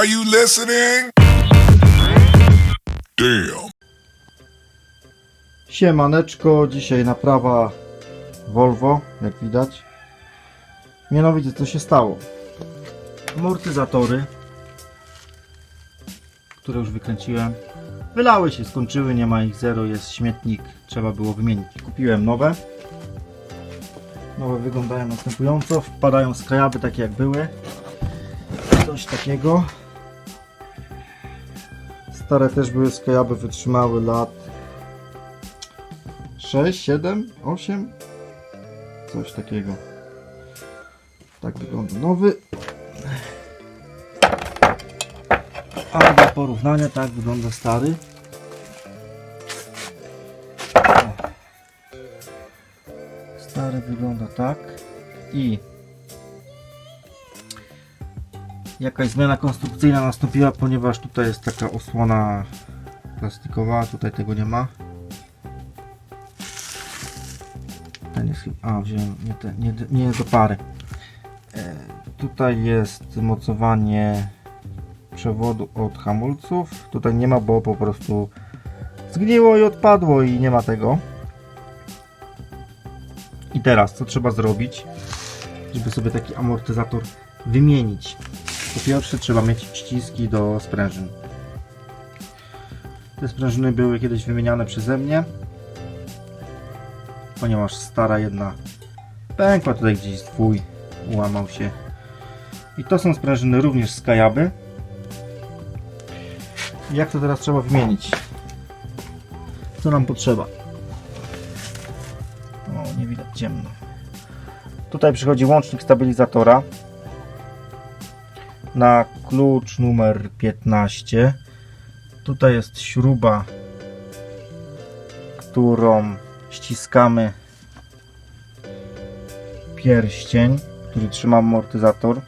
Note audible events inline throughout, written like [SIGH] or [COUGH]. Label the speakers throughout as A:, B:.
A: Are you listening? Damn.
B: Siemaneczko, dzisiaj naprawa Volvo, jak widać. Mianowicie co się stało? Amortyzatory, które już wykręciłem, wylały się, skończyły, nie ma ich zero, jest śmietnik, trzeba było wymienić. Kupiłem nowe. Nowe wyglądają następująco, wpadają z krajaby takie jak były. Coś takiego. Stare też były z krajaby, wytrzymały lat. 6, 7, 8 coś takiego. Tak wygląda. Nowy. A do porównania tak wygląda stary. Stary wygląda tak. I jakaś zmiana konstrukcyjna nastąpiła ponieważ tutaj jest taka osłona plastikowa tutaj tego nie ma ten jest. A, wziąłem nie, te, nie, nie do pary. E, tutaj jest mocowanie przewodu od hamulców. Tutaj nie ma, bo po prostu zgniło i odpadło i nie ma tego. I teraz, co trzeba zrobić, żeby sobie taki amortyzator wymienić? Po pierwsze, trzeba mieć ściski do sprężyn. Te sprężyny były kiedyś wymieniane przeze mnie ponieważ stara jedna pękła tutaj gdzieś twój ułamał się. I to są sprężyny również z kajaby jak to teraz trzeba wymienić? Co nam potrzeba? O nie widać ciemno. Tutaj przychodzi łącznik stabilizatora na klucz numer 15 tutaj jest śruba którą ściskamy pierścień, który trzyma amortyzator.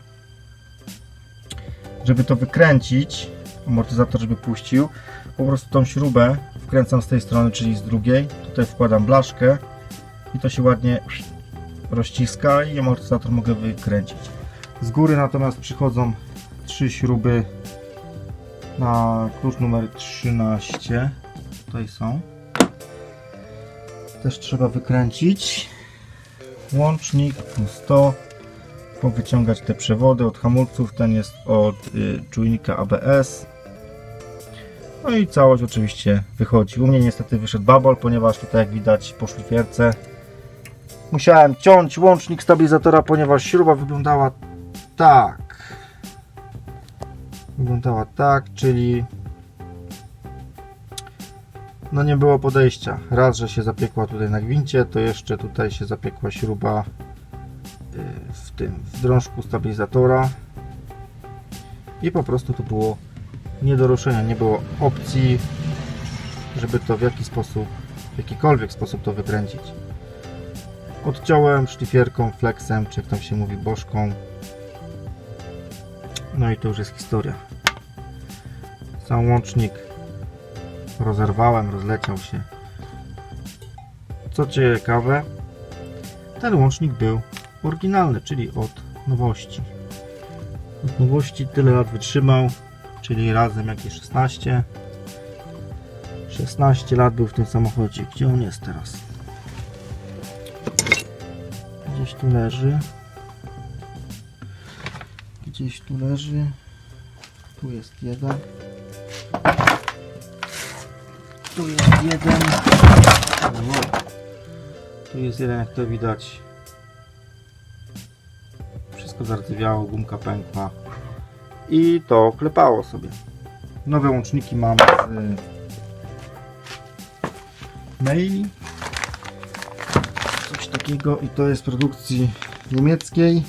B: Żeby to wykręcić, amortyzator żeby puścił, po prostu tą śrubę wkręcam z tej strony, czyli z drugiej. Tutaj wkładam blaszkę i to się ładnie rozciska i amortyzator mogę wykręcić. Z góry natomiast przychodzą trzy śruby na klucz numer 13. Tutaj są. Też trzeba wykręcić. Łącznik plus to powyciągać te przewody od hamulców. Ten jest od y, czujnika ABS no i całość oczywiście wychodzi. U mnie niestety wyszedł babol ponieważ tutaj jak widać po szlifierce musiałem ciąć łącznik stabilizatora ponieważ śruba wyglądała tak wyglądała tak czyli no nie było podejścia. Raz, że się zapiekła tutaj na gwincie, to jeszcze tutaj się zapiekła śruba y, w tym w drążku stabilizatora i po prostu to było nie do ruszenia, nie było opcji, żeby to w jaki sposób, w jakikolwiek sposób to wykręcić. Odciąłem szlifierką, flexem, czy jak tam się mówi, bożką. No i to już jest historia. Sam łącznik rozerwałem, rozleciał się. Co ciekawe, ten łącznik był oryginalny, czyli od nowości. Od nowości tyle lat wytrzymał, czyli razem jakieś 16. 16 lat był w tym samochodzie. Gdzie on jest teraz? Gdzieś tu leży. Gdzieś tu leży. Tu jest jeden. Tu jest jeden. Wow. Tu jest jeden, jak to widać. Wszystko zardzewiało, gumka pękła. I to klepało sobie. Nowe łączniki mam z maili. Coś takiego i to jest produkcji niemieckiej.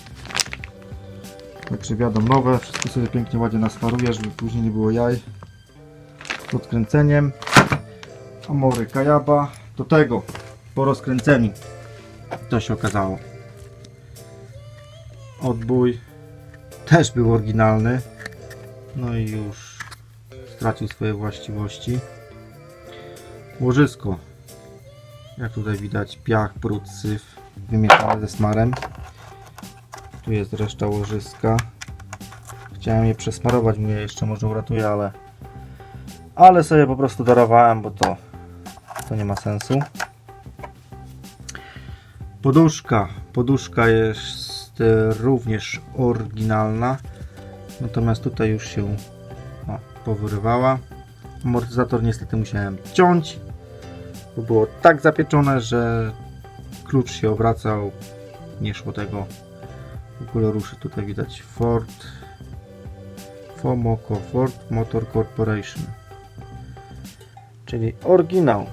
B: Także wiadomo nowe, wszystko sobie pięknie ładnie nasmaruję, żeby później nie było jaj z odkręceniem. Amory Kajaba. Do tego po rozkręceniu to się okazało. Odbój też był oryginalny. No i już stracił swoje właściwości. Łożysko. Jak tutaj widać piach, brud, syf wymieszany ze smarem. Tu jest reszta łożyska. Chciałem je przesmarować, mówię, jeszcze może uratuję, ale ale sobie po prostu darowałem, bo to to nie ma sensu. Poduszka. Poduszka jest e, również oryginalna. Natomiast tutaj już się o, powyrywała. Amortyzator niestety musiałem ciąć, bo było tak zapieczone, że klucz się obracał. Nie szło tego ogóle ruszyć. Tutaj widać Ford Fomoco Ford Motor Corporation. Czyli oryginał.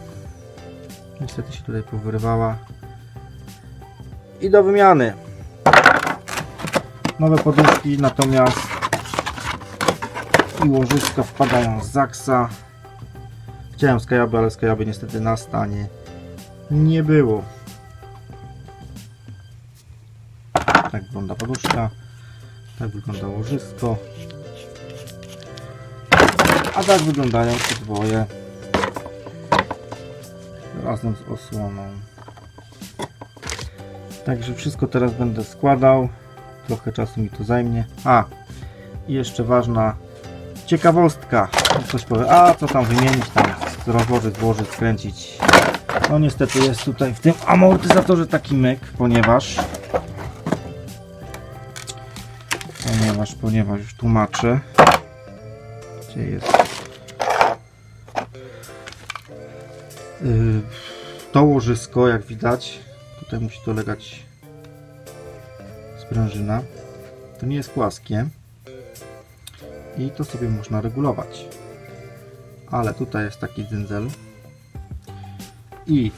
B: Niestety się tutaj powyrywała. I do wymiany. Nowe poduszki natomiast i łożyska wpadają z Zaksa. Chciałem Skajaby, ale Skajaby niestety na stanie nie było. Tak wygląda poduszka. Tak wygląda łożysko. A tak wyglądają podwoje razem z osłoną. Także wszystko teraz będę składał. Trochę czasu mi to zajmie. A, i jeszcze ważna ciekawostka. Ktoś powie, a co tam wymienić, tam rozłożyć, złożyć, skręcić. No niestety jest tutaj w tym amortyzatorze taki myk, ponieważ ponieważ, ponieważ już tłumaczę gdzie jest. Yy, to łożysko jak widać tutaj musi dolegać sprężyna. To nie jest płaskie i to sobie można regulować. Ale tutaj jest taki dzyndzel i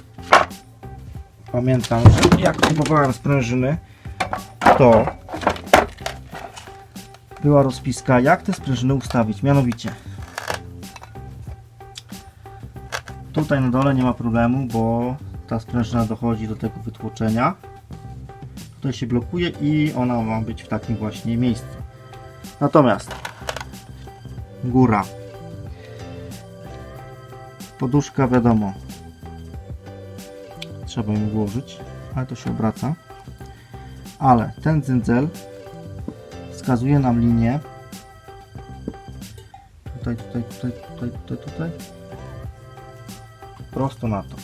B: pamiętam, że jak próbowałem sprężyny to była rozpiska jak te sprężyny ustawić? Mianowicie tutaj na dole nie ma problemu bo ta sprężyna dochodzi do tego wytłoczenia. Tutaj się blokuje i ona ma być w takim właśnie miejscu. Natomiast góra. Poduszka wiadomo. Trzeba ją włożyć ale to się obraca. Ale ten cyndzel wskazuje nam linię. Tutaj, tutaj, tutaj, tutaj, tutaj, tutaj. Prosto na to.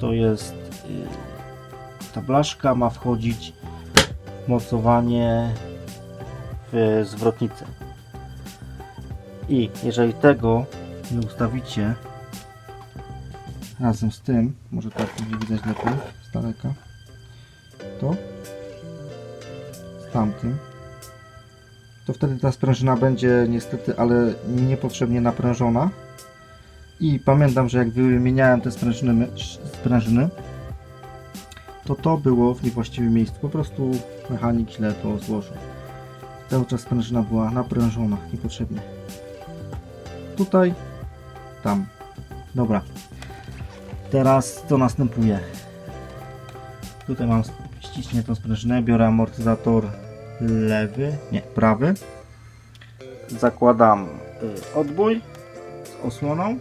B: To jest yy, ta blaszka ma wchodzić w mocowanie w zwrotnicę. I jeżeli tego nie ustawicie razem z tym, może tak będzie widać lepiej z daleka, to tamtym, to wtedy ta sprężyna będzie niestety, ale niepotrzebnie naprężona. I pamiętam, że jak wymieniałem te sprężyny, sprężyny to to było w niewłaściwym miejscu. Po prostu mechanik źle to złożył. Cały czas sprężyna była naprężona niepotrzebnie. Tutaj, tam. Dobra. Teraz co następuje? Tutaj mam ściśnie tą sprężynę, biorę amortyzator lewy, nie, prawy. Zakładam y, odbój z osłoną.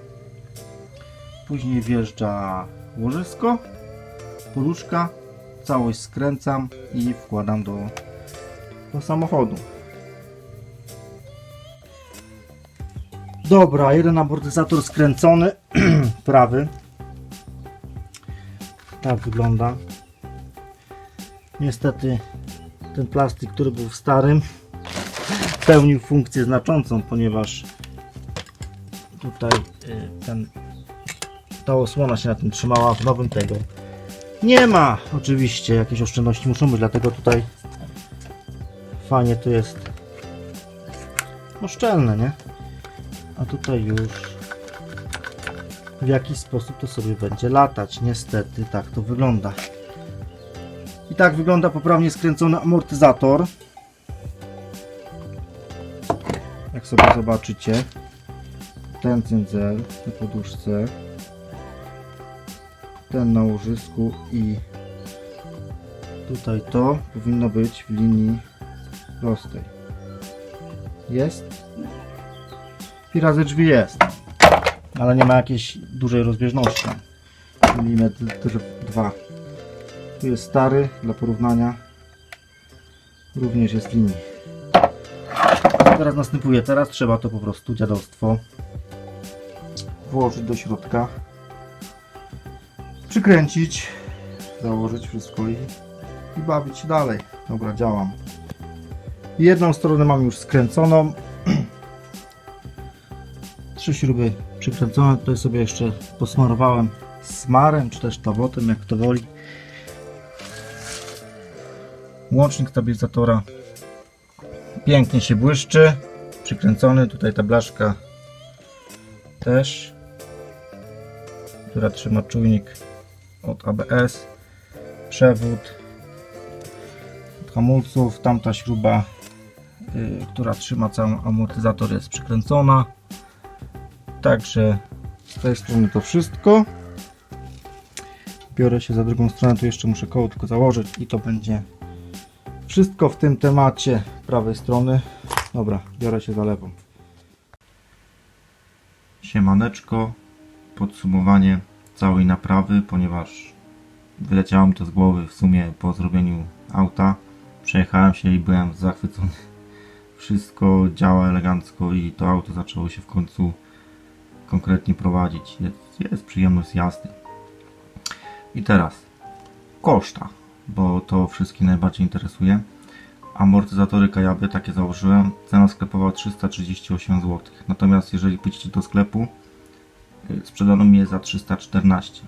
B: Później wjeżdża łożysko, poduszka, całość skręcam i wkładam do, do samochodu. Dobra, jeden amortyzator skręcony, [CLEARS THROAT] prawy. Tak wygląda. Niestety ten plastik, który był w starym, pełnił funkcję znaczącą, ponieważ tutaj y, ten, ta osłona się na tym trzymała, w nowym tego nie ma. Oczywiście jakieś oszczędności muszą być, dlatego tutaj fajnie to jest szczelne, nie? A tutaj już w jakiś sposób to sobie będzie latać. Niestety tak to wygląda. Tak wygląda poprawnie skręcony amortyzator. Jak sobie zobaczycie, ten cyndzel na poduszce, ten na łożysku i tutaj to powinno być w linii prostej. Jest? I razy drzwi jest, ale nie ma jakiejś dużej rozbieżności. Milimetr dwa. Tu jest stary dla porównania. Również jest w linii. teraz następuje? Teraz trzeba to po prostu dziadostwo włożyć do środka, przykręcić, założyć wszystko i, i bawić się dalej. Dobra, działam. Jedną stronę mam już skręconą. [CLEARS THROAT] Trzy śruby przykręcone. Tutaj sobie jeszcze posmarowałem smarem, czy też tawotem, jak kto woli. Łącznik stabilizatora pięknie się błyszczy. Przykręcony. Tutaj ta blaszka też, która trzyma czujnik od ABS. Przewód od hamulców. Tamta śruba, y, która trzyma cały amortyzator jest przykręcona. Także z tej strony to wszystko. Biorę się za drugą stronę, tu jeszcze muszę koło tylko założyć i to będzie wszystko w tym temacie prawej strony. Dobra, biorę się za lewą. Siemaneczko, podsumowanie całej naprawy, ponieważ wyleciało mi to z głowy w sumie po zrobieniu auta. Przejechałem się i byłem zachwycony. Wszystko działa elegancko i to auto zaczęło się w końcu konkretnie prowadzić. Jest, jest przyjemność jazdy. I teraz koszta, bo to wszystkich najbardziej interesuje. Amortyzatory Kajaby, takie założyłem, cena sklepowa 338 zł. Natomiast jeżeli pójdziecie do sklepu, y, sprzedano mi je za 314.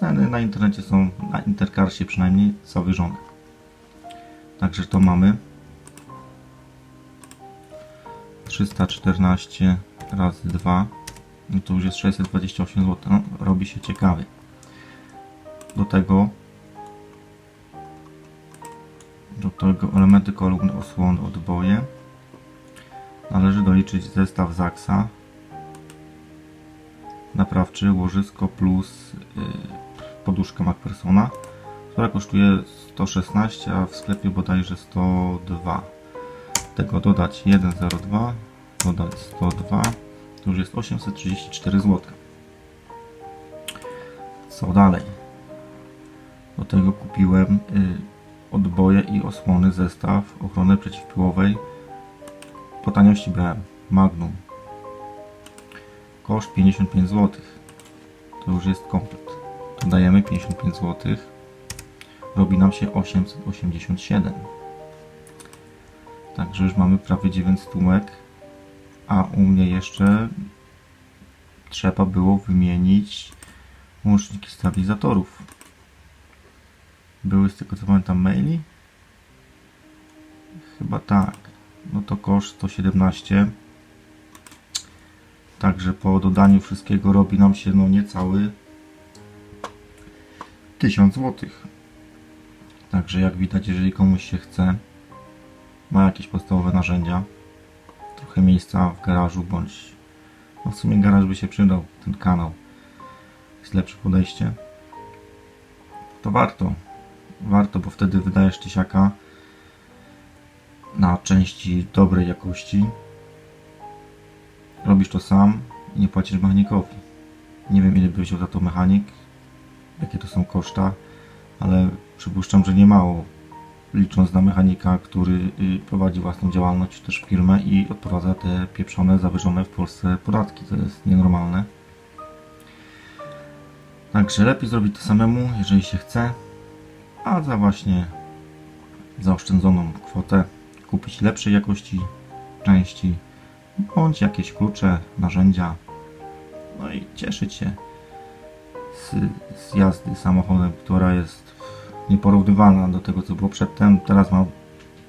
B: Ceny na internecie są, na Intercarsie przynajmniej, zawyżone. Także to mamy. 314 razy 2 no to już jest 628 zł. No, robi się ciekawy. Do tego do tego elementy kolumn, osłony, odboje. Należy doliczyć zestaw Zaxa naprawczy, łożysko plus yy, poduszka MacPersona, która kosztuje 116, a w sklepie bodajże 102. Tego dodać 102, dodać 102, to już jest 834 zł. Co dalej? Do tego kupiłem y, odboje i osłony zestaw ochrony przeciwpyłowej. Po taniości brałem Magnum. Koszt 55 zł. To już jest komplet. Dodajemy 55 zł. Robi nam się 887. Także już mamy prawie 9 stówek. A u mnie jeszcze trzeba było wymienić łączniki stabilizatorów. Były z tego co pamiętam maili? Chyba tak. No to koszt 117. Także po dodaniu wszystkiego robi nam się no niecały 1000 zł. Także jak widać, jeżeli komuś się chce, ma jakieś podstawowe narzędzia, trochę miejsca w garażu, bądź no w sumie garaż by się przydał, ten kanał jest lepsze podejście, to warto. Warto, bo wtedy wydajesz tysiaka na części dobrej jakości. Robisz to sam i nie płacisz mechanikowi. Nie wiem ile by wziął za to mechanik, jakie to są koszta, ale przypuszczam, że nie mało licząc na mechanika, który y, prowadzi własną działalność, też firmę i odprowadza te pieprzone, zawyżone w Polsce podatki. To jest nienormalne. Także lepiej zrobić to samemu, jeżeli się chce, a za właśnie zaoszczędzoną kwotę kupić lepszej jakości części, bądź jakieś klucze, narzędzia, no i cieszyć się z, z jazdy samochodem, która jest nieporównywalna do tego, co było przedtem. Teraz mam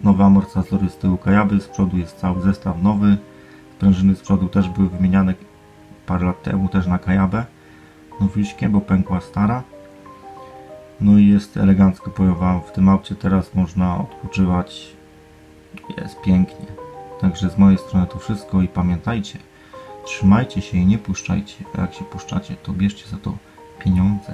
B: nowe amortyzatory z tyłu kajaby, z przodu jest cały zestaw nowy. Sprężyny z przodu też były wymieniane parę lat temu, też na kajabę nowiśkie, bo pękła stara. No i jest elegancko powiem w tym aucie teraz można odpoczywać. Jest pięknie. Także z mojej strony to wszystko i pamiętajcie, trzymajcie się i nie puszczajcie. A jak się puszczacie, to bierzcie za to pieniądze.